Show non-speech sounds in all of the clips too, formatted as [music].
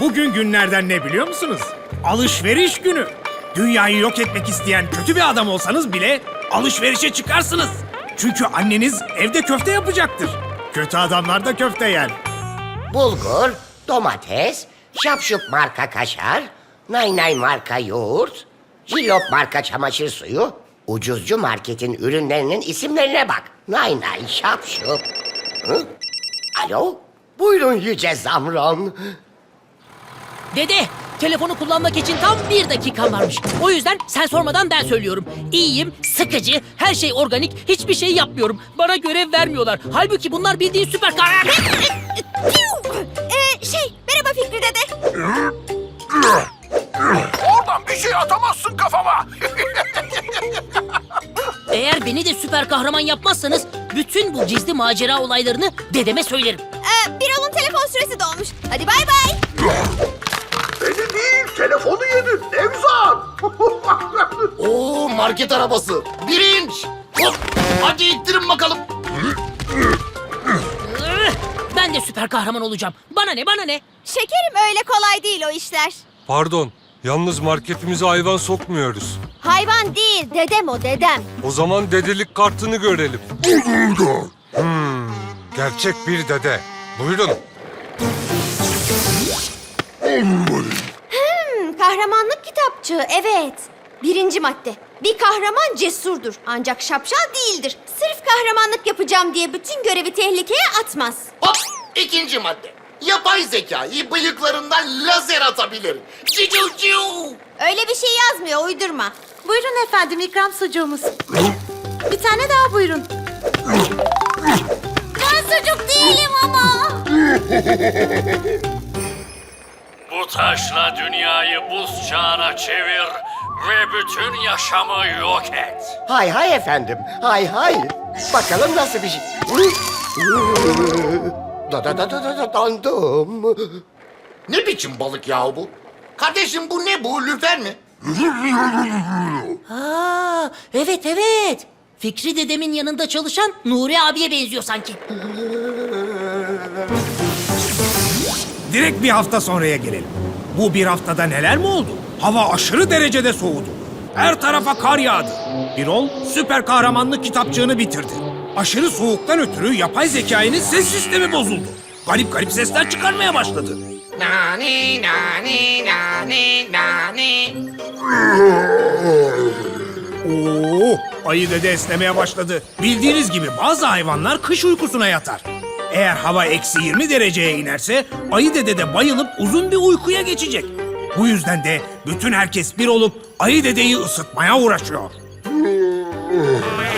Bugün günlerden ne biliyor musunuz? Alışveriş günü. Dünyayı yok etmek isteyen kötü bir adam olsanız bile alışverişe çıkarsınız. Çünkü anneniz evde köfte yapacaktır. Kötü adamlar da köfte yer. Bulgur, domates, şapşup marka kaşar, nay nay marka yoğurt, cillop marka çamaşır suyu, ucuzcu marketin ürünlerinin isimlerine bak. Nay nay şapşup. Hı? Alo? Buyurun Yüce Zamron. Dede, telefonu kullanmak için tam bir dakikam varmış. O yüzden sen sormadan ben söylüyorum. İyiyim, sıkıcı, her şey organik, hiçbir şey yapmıyorum. Bana görev vermiyorlar. Halbuki bunlar bildiğin süper kahraman. Ee, şey, merhaba Fikri dede. Oradan bir şey atamazsın kafama. [laughs] Eğer beni de süper kahraman yapmazsanız bütün bu gizli macera olaylarını dedeme söylerim. Ee, Birol'un telefon süresi dolmuş. Hadi bay bay. [laughs] Telefonu yedin Nevzat. [laughs] Oo market arabası. Birinç. Hop. Hadi ittirin bakalım. Ben de süper kahraman olacağım. Bana ne, bana ne? Şekerim öyle kolay değil o işler. Pardon, yalnız marketimize hayvan sokmuyoruz. Hayvan değil, dedem o dedem. O zaman dedelik kartını görelim. Hmm, gerçek bir dede. Buyurun. Hmm, kahramanlık kitapçığı, evet. Birinci madde. Bir kahraman cesurdur ancak şapşal değildir. Sırf kahramanlık yapacağım diye bütün görevi tehlikeye atmaz. Hop. İkinci madde. Yapay zekayı bıyıklarından lazer atabilir. Ciu ciu. Öyle bir şey yazmıyor, uydurma. Buyurun efendim ikram sucuğumuz. Bir tane daha buyurun. Ben sucuk değilim ama. [laughs] Taşla dünyayı buz çağına çevir ve bütün yaşamı yok et. Hay hay efendim, hay hay. Bakalım nasıl bir şey. Da da da da da da dandım. Ne biçim balık ya bu? Kardeşim bu ne bu? Lüfer mi? Aa, evet evet. Fikri dedemin yanında çalışan Nuri abiye benziyor sanki. Direkt bir hafta sonraya gelelim. Bu bir haftada neler mi oldu? Hava aşırı derecede soğudu. Her tarafa kar yağdı. Birol süper kahramanlık kitapçığını bitirdi. Aşırı soğuktan ötürü yapay zekainin ses sistemi bozuldu. Garip garip sesler çıkarmaya başladı. Nani nani nani nani. Oo, ayı dede esnemeye başladı. Bildiğiniz gibi bazı hayvanlar kış uykusuna yatar. Eğer hava eksi 20 dereceye inerse ayı dede de bayılıp uzun bir uykuya geçecek. Bu yüzden de bütün herkes bir olup ayı dedeyi ısıtmaya uğraşıyor.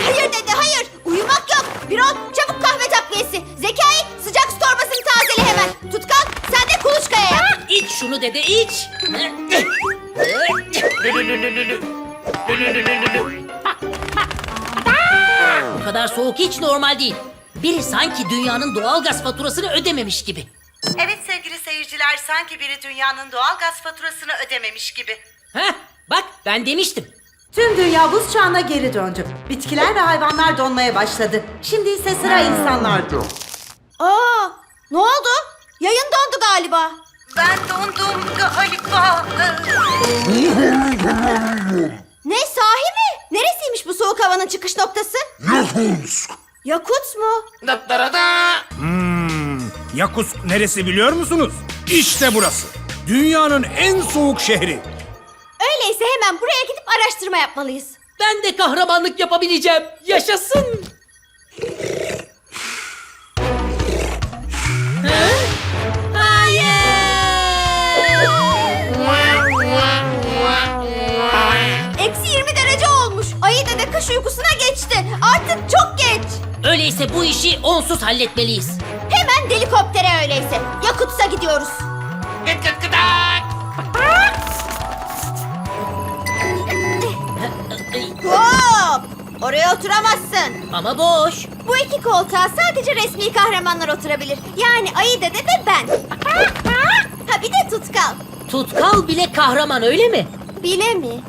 Hayır dede, hayır. Uyumak yok. Birol, çabuk kahve takviyesi. Zekai, sıcak su torbasını tazele hemen. Tutkal, sen de kuluçkaya yap. İç şunu dede iç. Bu kadar soğuk hiç normal değil. Biri sanki dünyanın doğal gaz faturasını ödememiş gibi. Evet sevgili seyirciler sanki biri dünyanın doğal gaz faturasını ödememiş gibi. Heh, bak ben demiştim. Tüm dünya buz çağına geri döndü. Bitkiler ve hayvanlar donmaya başladı. Şimdi ise sıra insanlarda. Aa, ne oldu? Yayın dondu galiba. Ben dondum galiba. Ne sahi mi? Neresiymiş bu soğuk havanın çıkış noktası? Yakutsk. Yakut mu? Da da da da. Yakutsk neresi biliyor musunuz? İşte burası. Dünyanın en soğuk şehri. Öyleyse hemen buraya gidip araştırma yapmalıyız. Ben de kahramanlık yapabileceğim. Yaşasın. Öyleyse bu işi onsuz halletmeliyiz. Hemen helikoptere öyleyse. Yakutsk'a gidiyoruz. Gıt gıt gıdak. Hop! Oraya oturamazsın. Ama boş. Bu iki koltuğa sadece resmi kahramanlar oturabilir. Yani Ayı Dede ve ben. Ha bir de Tutkal. Tutkal bile kahraman öyle mi? Bile mi?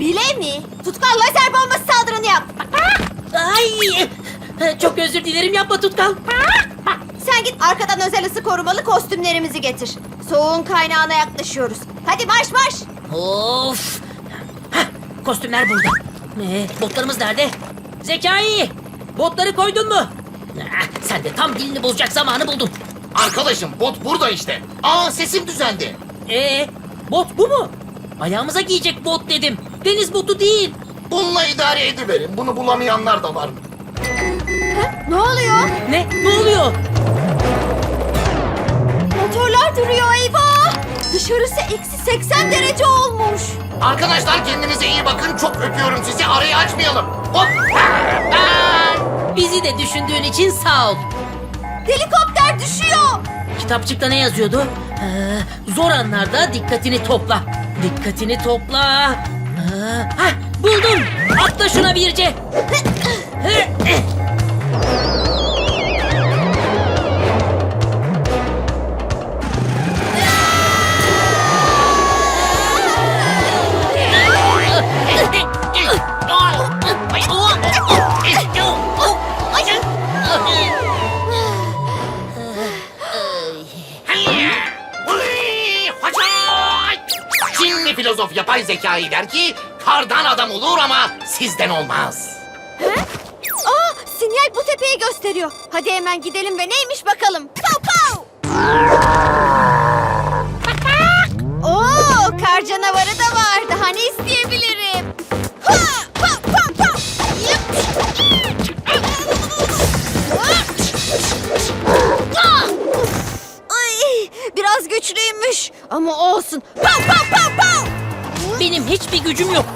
Bile mi? Tutkal lazer bombası saldırını yap. Ay! Çok özür dilerim yapma Tutkal. Sen git arkadan özel ısı korumalı kostümlerimizi getir. Soğuğun kaynağına yaklaşıyoruz. Hadi marş marş. Of! Heh, kostümler burada. Ee, botlarımız nerede? Zekai! Botları koydun mu? Ah, sen de tam dilini bozacak zamanı buldun. Arkadaşım bot burada işte. Aa sesim düzeldi. Ee, bot bu mu? Ayağımıza giyecek bot dedim. Deniz botu değil. Bununla idare ediverin. Bunu bulamayanlar da var. Ne oluyor? Ne? Ne oluyor? Motorlar duruyor eyvah. Dışarısı eksi 80 derece olmuş. Arkadaşlar kendinize iyi bakın. Çok öpüyorum sizi. Arayı açmayalım. Hop. Bizi de düşündüğün için sağ ol. Helikopter düşüyor. Kitapçıkta ne yazıyordu? Ee, zor anlarda dikkatini topla. Dikkatini topla. Ee, hah, buldum. Atla şuna birce. [clears throat] Filozof yapay zekayı der ki kardan adam olur ama sizden olmaz. Sinyal bu tepeyi gösteriyor. Hadi hemen gidelim ve neymiş bakalım. Pow pow. [laughs] Oo, kar canavarı da var. Daha ne isteyebilirim? Ay, biraz güçlüymüş ama olsun. Pow, pow, pow, pow. Benim hiçbir gücüm yok.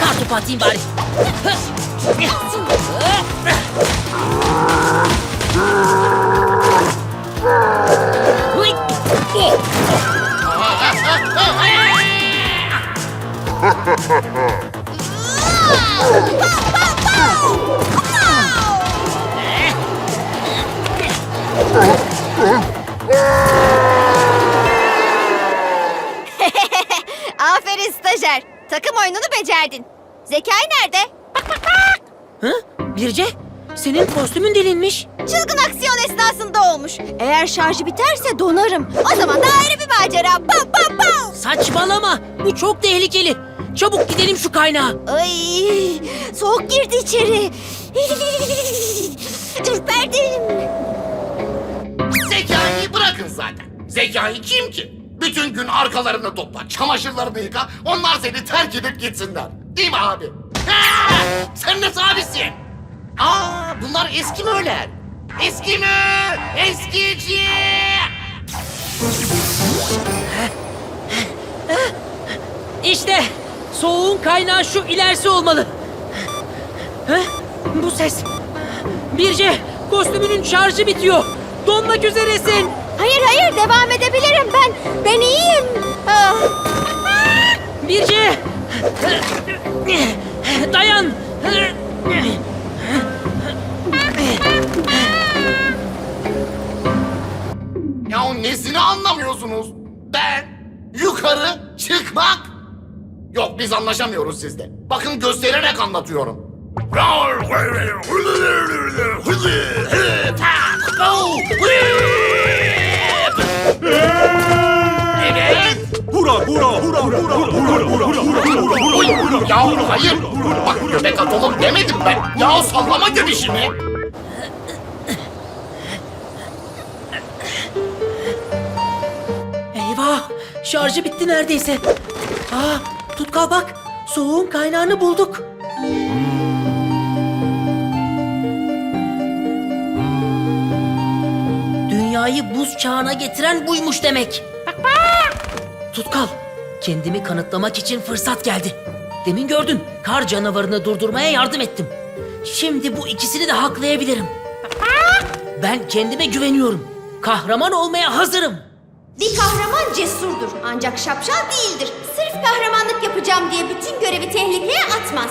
Kartopu atayım bari. Oh! [laughs] Aferin stajyer. Takım oyununu becerdin. Zekai nerede? Hı? Birce, senin kostümün delinmiş. Çılgın aksiyon esnasında olmuş. Eğer şarjı biterse donarım. O zaman da ayrı bir macera. Pow pow pow. Saçmalama. Bu çok tehlikeli. Çabuk gidelim şu kaynağa. Ay, soğuk girdi içeri. Ürperdim. Zekayı bırakın zaten. Zekayı kim ki? Bütün gün arkalarını topla, çamaşırlarını yıka, onlar seni terk edip gitsinler. Değil mi abi? Ha! Sen nasıl abisin? Aa, bunlar eski mi öyle? Eski mi? Eskici! İşte soğuğun kaynağı şu ilerisi olmalı. Hı? Bu ses. Birce, kostümünün şarjı bitiyor. Donmak üzeresin. Hayır hayır devam edebilirim ben. Ben iyiyim. Ah. Birce! Dayan! Ya nesini anlamıyorsunuz? Ben yukarı çıkmak. Yok biz anlaşamıyoruz sizde. Bakın göstererek anlatıyorum. Evet. Hura hura hura hura hura hura hura hura Uy, ya hayır. Bak göbek atalım demedim ben. Ya sallama göbişimi. Şarjı bitti neredeyse. Aa, Tutkal bak. Soğuğun kaynağını bulduk. Dünyayı buz çağına getiren buymuş demek. Tutkal, kendimi kanıtlamak için fırsat geldi. Demin gördün, kar canavarını durdurmaya yardım ettim. Şimdi bu ikisini de haklayabilirim. Ben kendime güveniyorum. Kahraman olmaya hazırım. Bir kahraman cesurdur ancak şapşal değildir. Sırf kahramanlık yapacağım diye bütün görevi tehlikeye atmaz.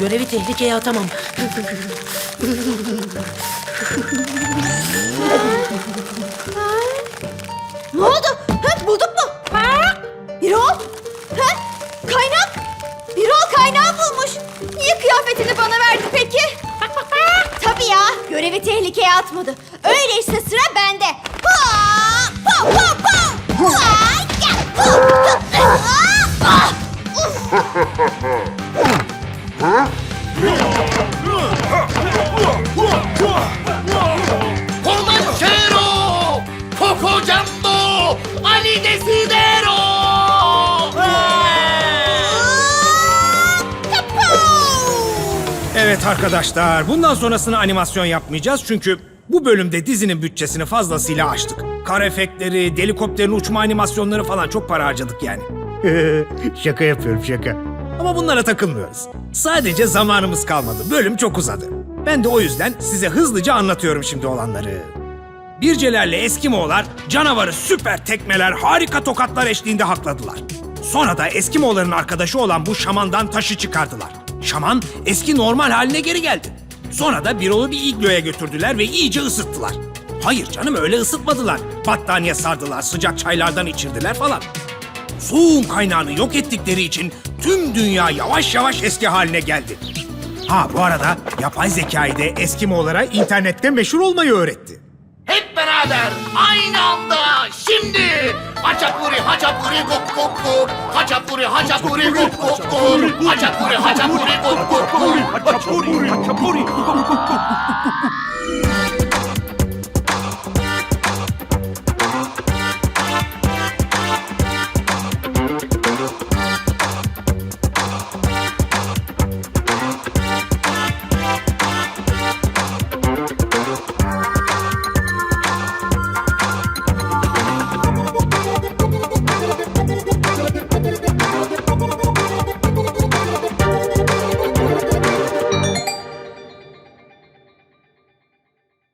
Görevi tehlikeye atamam. Ne oldu? Tehlikeye atmadı. Öyleyse sıra bende. Arkadaşlar, bundan sonrasını animasyon yapmayacağız çünkü bu bölümde dizinin bütçesini fazlasıyla aştık. Kar efektleri, helikopterin uçma animasyonları falan çok para harcadık yani. [laughs] şaka yapıyorum şaka. Ama bunlara takılmıyoruz. Sadece zamanımız kalmadı. Bölüm çok uzadı. Ben de o yüzden size hızlıca anlatıyorum şimdi olanları. Bircelerle Eskimoğullar canavarı süper tekmeler, harika tokatlar eşliğinde hakladılar. Sonra da Eskimoğulların arkadaşı olan bu şamandan taşı çıkardılar. Şaman eski normal haline geri geldi. Sonra da Birol'u bir igloya götürdüler ve iyice ısıttılar. Hayır canım öyle ısıtmadılar. Battaniye sardılar, sıcak çaylardan içirdiler falan. Soğuğun kaynağını yok ettikleri için tüm dünya yavaş yavaş eski haline geldi. Ha bu arada yapay zekayı da Eskimoğullara internette meşhur olmayı öğretti. Hep beraber aynı হাজাপুরে হাজাপুরে গোপ গোপ গোপ। হাজাপুরে হাজাপুরে গোপ গোপ গোপ। হাজাপুরে হাজাপুরে গোপ গোপ গোপ। হাজাপুরে হাজাপুরে গোপ গোপ গোপ।